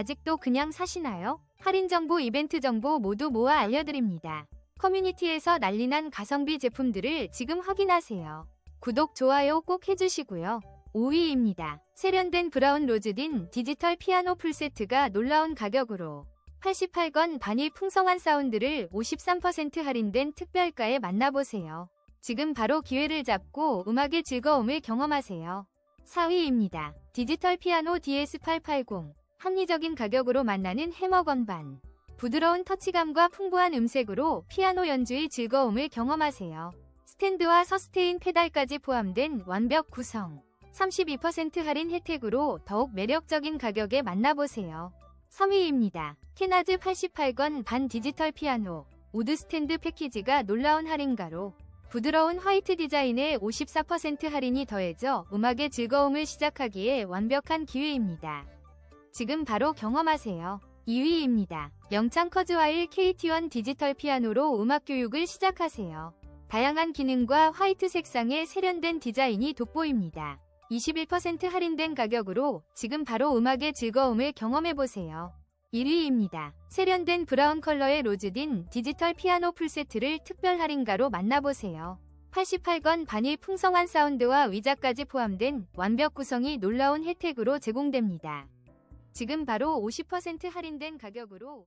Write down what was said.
아직도 그냥 사시나요? 할인 정보, 이벤트 정보 모두 모아 알려드립니다. 커뮤니티에서 난리난 가성비 제품들을 지금 확인하세요. 구독, 좋아요 꼭 해주시고요. 5위입니다. 세련된 브라운 로즈딘 디지털 피아노 풀세트가 놀라운 가격으로 88건 반이 풍성한 사운드를 53% 할인된 특별가에 만나보세요. 지금 바로 기회를 잡고 음악의 즐거움을 경험하세요. 4위입니다. 디지털 피아노 DS880 합리적인 가격으로 만나는 해머 건반 부드러운 터치감과 풍부한 음색으로 피아노 연주의 즐거움을 경험하세요. 스탠드와 서스테인 페달까지 포함된 완벽 구성 32% 할인 혜택으로 더욱 매력적인 가격에 만나보세요. 3위입니다. 케나즈 88건 반 디지털 피아노 우드 스탠드 패키지가 놀라운 할인가로 부드러운 화이트 디자인에 54% 할인이 더해져 음악의 즐거움을 시작하기에 완벽한 기회입니다. 지금 바로 경험하세요. 2위입니다. 영창 커즈와일 KT1 디지털 피아노로 음악 교육을 시작하세요. 다양한 기능과 화이트 색상의 세련된 디자인이 돋보입니다. 21% 할인된 가격으로 지금 바로 음악의 즐거움을 경험해보세요. 1위입니다. 세련된 브라운 컬러의 로즈딘 디지털 피아노 풀세트를 특별 할인가로 만나보세요. 88건 반이 풍성한 사운드와 위자까지 포함된 완벽 구성이 놀라운 혜택으로 제공됩니다. 지금 바로 50% 할인된 가격으로